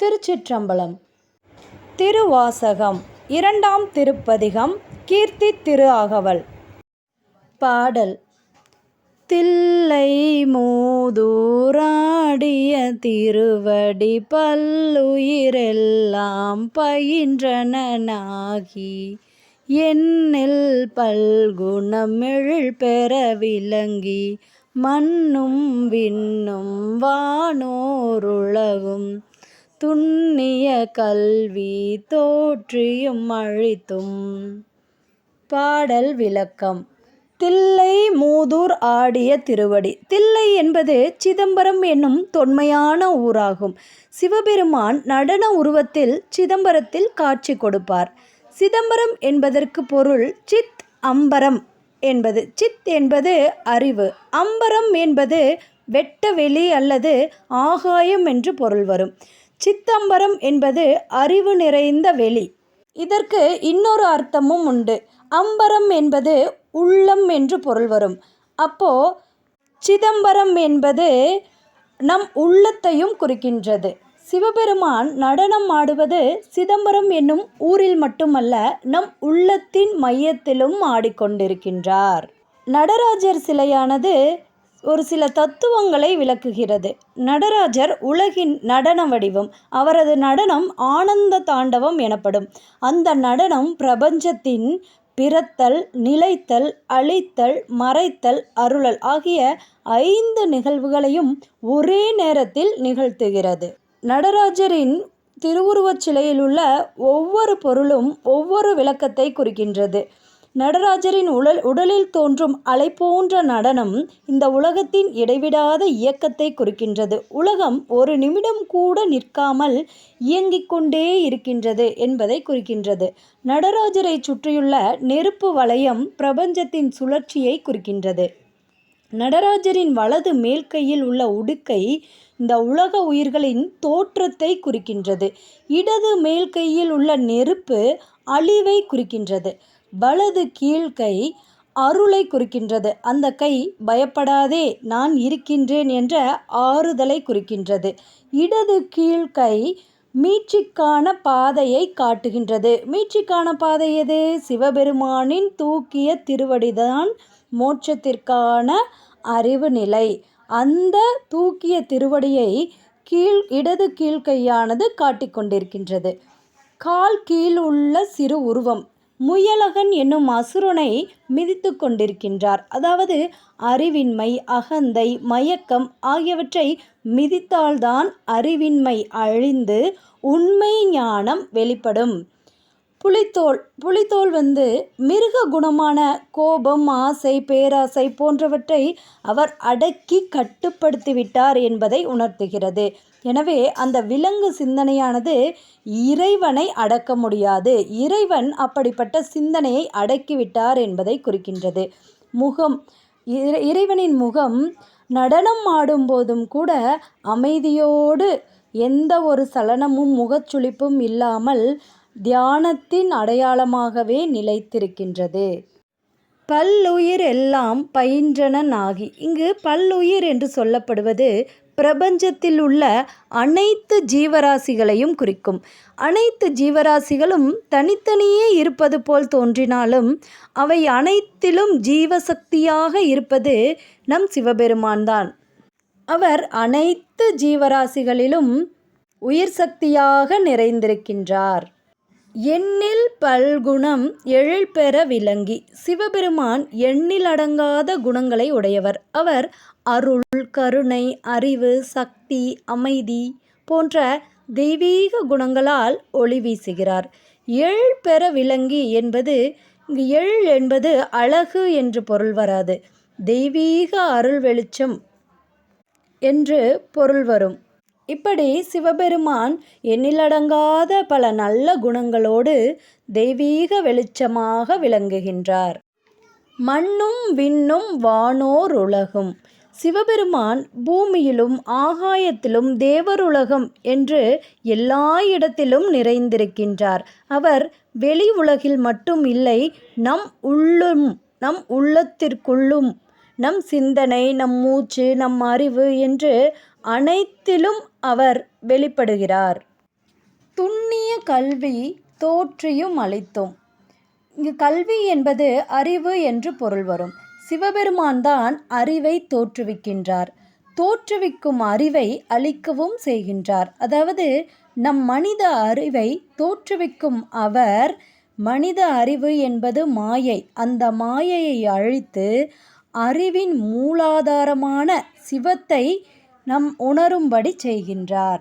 திருச்சிற்றம்பலம். திருவாசகம் இரண்டாம் திருப்பதிகம் கீர்த்தி திரு அகவல் பாடல் தில்லை மூதூராடிய திருவடி பல்லுயிரெல்லாம் பயின்றனாகி என்னில் பல்குணமிழ் பெற விளங்கி மண்ணும் விண்ணும் வானோருலகும் துண்ணிய கல்வி தோற்றியும் அழித்தும். பாடல் விளக்கம். தில்லை மூதூர் ஆடிய திருவடி. தில்லை என்பது சிதம்பரம் என்னும் தொன்மையான ஊராகும். சிவபெருமான் நடன உருவத்தில் சிதம்பரத்தில் காட்சி கொடுப்பார். சிதம்பரம் என்பதற்கு பொருள் சித் அம்பரம் என்பது. சித் என்பது அறிவு. அம்பரம் என்பது வெட்டவெளி அல்லது ஆகாயம் என்று பொருள் வரும். சித்தம்பரம் என்பது அறிவு நிறைந்த வெளி. இதற்கு இன்னொரு அர்த்தமும் உண்டு. அம்பரம் என்பது உள்ளம் என்று பொருள் வரும். அப்போ சிதம்பரம் என்பது நம் உள்ளத்தையும் குறிக்கின்றது. சிவபெருமான் நடனம் ஆடுவது சிதம்பரம் என்னும் ஊரில் மட்டுமல்ல நம் உள்ளத்தின் மையத்திலும் ஆடிக்கொண்டிருக்கின்றார். நடராஜர் சிலையானது ஒரு சில தத்துவங்களை விளக்குகிறது. நடராஜர் உலகின் நடன வடிவம் அவரது நடனம் ஆனந்த தாண்டவம் எனப்படும். அந்த நடனம் பிரபஞ்சத்தின் பிறத்தல் நிலைத்தல் அழித்தல் மறைத்தல் அருளல் ஆகிய ஐந்து நிகழ்வுகளையும் ஒரே நேரத்தில் நிகழ்த்துகிறது. நடராஜரின் திருவுருவச் சிலையில் உள்ள ஒவ்வொரு பொருளும் ஒவ்வொரு விளக்கத்தை குறிக்கின்றது. நடராஜரின் உடல் உடலில் தோன்றும் அலை போன்ற நடனம் இந்த உலகத்தின் இடைவிடாத இயக்கத்தை குறிக்கின்றது. உலகம் ஒரு நிமிடம் கூட நிற்காமல் இயங்கிக் கொண்டே இருக்கின்றது என்பதை குறிக்கின்றது. நடராஜரை சுற்றியுள்ள நெருப்பு வளையம் பிரபஞ்சத்தின் சுழற்சியை குறிக்கின்றது. நடராஜரின் வலது மேல் கையில் உள்ள உடுக்கை இந்த உலக உயிர்களின் தோற்றத்தை குறிக்கின்றது. இடது மேல் கையில் உள்ள நெருப்பு அழிவை குறிக்கின்றது. வலது கீழ்கை அருளை குறிக்கின்றது. அந்த கை பயப்படாதே நான் இருக்கின்றேன் என்ற ஆறுதலை குறிக்கின்றது. இடது கீழ்கை மீட்சிக்கான பாதையை காட்டுகின்றது. மீட்சிக்கான பாதை எது? சிவபெருமானின் தூக்கிய திருவடிதான் மோட்சத்திற்கான அறிவு நிலை. அந்த தூக்கிய திருவடியை கீழ் இடது கீழ்கையானது காட்டிக்கொண்டிருக்கின்றது கால் கீழ் உள்ள சிறு உருவம். முயலகன் என்னும் அசுரனை மிதித்து கொண்டிருக்கின்றார். அதாவது அறிவின்மை அகந்தை மயக்கம் ஆகியவற்றை மிதித்தால்தான் அறிவின்மை அழிந்து உண்மை ஞானம் வெளிப்படும். புலித்தோல் புலித்தோல் வந்து மிருக குணமான கோபம் ஆசை பேராசை போன்றவற்றை அவர் அடக்கி கட்டுப்படுத்திவிட்டார் என்பதை உணர்த்துகிறது. எனவே அந்த விலங்கு சிந்தனையானது இறைவனை அடக்க முடியாது. இறைவன் அப்படிப்பட்ட சிந்தனையை அடக்கிவிட்டார் என்பதை குறிக்கின்றது. முகம் இறைவனின் முகம் நடனம் ஆடும்போதும் கூட அமைதியோடு எந்த ஒரு சலனமும் முகச்சுளிப்பும் இல்லாமல் தியானத்தின் அடையாளமாகவே நிலைத்திருக்கின்றது. பல்லுயிர் எல்லாம் பயின்றனாகி இங்கு பல்லுயிர் என்று சொல்லப்படுவது பிரபஞ்சத்தில் உள்ள அனைத்து ஜீவராசிகளையும் குறிக்கும். அனைத்து ஜீவராசிகளும் தனித்தனியே இருப்பது போல் தோன்றினாலும் அவை அனைத்திலும் ஜீவசக்தியாக இருப்பது நம் சிவபெருமான் தான் அவர் அனைத்து ஜீவராசிகளிலும் உயிர் சக்தியாக நிறைந்திருக்கின்றார். எண்ணில் பல்குணம் எழில்பெற விளங்கி சிவபெருமான் எண்ணில் அடங்காத குணங்களை உடையவர். அவர் அருள் கருணை அறிவு சக்தி அமைதி போன்ற தெய்வீக குணங்களால் ஒளி வீசுகிறார். எழில் பெற விளங்கி என்பது இங்கு என்பது அழகு என்று பொருள் வராது. தெய்வீக அருள் வெளிச்சம் என்று பொருள் வரும். இப்படி சிவபெருமான் எண்ணிலடங்காத பல நல்ல குணங்களோடு தெய்வீக வெளிச்சமாக விளங்குகின்றார். மண்ணும் விண்ணும் வானோர் உலகும். சிவபெருமான் பூமியிலும் ஆகாயத்திலும் தேவருலகம் என்று எல்லா இடத்திலும் நிறைந்திருக்கின்றார். அவர் வெளி உலகில் மட்டும் இல்லை நம் உள்ளும் நம் உள்ளத்திற்குள்ளும் நம் சிந்தனை நம் மூச்சு நம் அறிவு என்று அனைத்திலும் அவர் வெளிப்படுகிறார். துண்ணிய கல்வி தோற்றியும் அளித்தோம். இங்கு கல்வி என்பது அறிவு என்று பொருள் வரும். சிவபெருமான் தான் அறிவை தோற்றுவிக்கின்றார். தோற்றுவிக்கும் அறிவை அளிக்கவும் செய்கின்றார். அதாவது நம் மனித அறிவை தோற்றுவிக்கும் அவர் மனித அறிவு என்பது மாயை. அந்த மாயையை அழித்து அறிவின் மூலாதாரமான சிவத்தை நம் உணரும்படி செய்கின்றார்.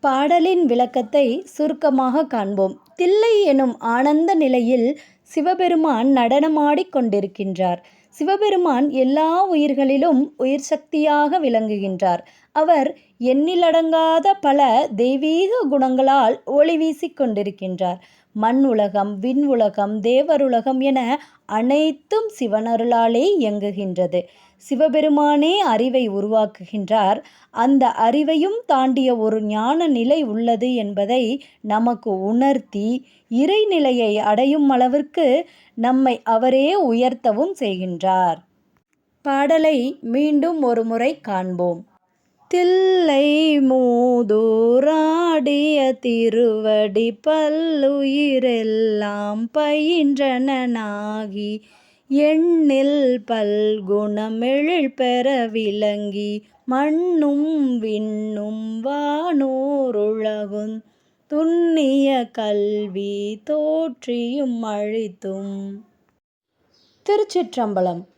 பாடலின் விளக்கத்தை சுருக்கமாக காண்போம். தில்லை எனும் ஆனந்த நிலையில் சிவபெருமான் நடனமாடிக் கொண்டிருக்கின்றார். சிவபெருமான் எல்லா உயிர்களிலும் உயிர் சக்தியாக விளங்குகின்றார். அவர் எண்ணிலடங்காத பல தெய்வீக குணங்களால் ஒளி வீசிக் கொண்டிருக்கின்றார். மண் உலகம் விண் உலகம் தேவருலகம் என அனைத்தும் சிவனருளாலே இயங்குகின்றது. சிவபெருமானே அறிவை உருவாக்குகின்றார். அந்த அறிவையும் தாண்டிய ஒரு ஞான நிலை உள்ளது என்பதை நமக்கு உணர்த்தி இறைநிலையை அடையும் அளவிற்கு நம்மை அவரே உயர்த்தவும் செய்கின்றார். பாடலை மீண்டும் ஒரு முறை காண்போம். தில்லை பாடிய திருவடி பல்லுயிரெல்லாம் பயின்றனாகி எண்ணில் பல்குணமெழில் பெற விளங்கி மண்ணும் விண்ணும் வானோருலகுந் துண்ணிய கல்வி தோற்றியும் அழித்தும். திருச்சிற்றம்பலம்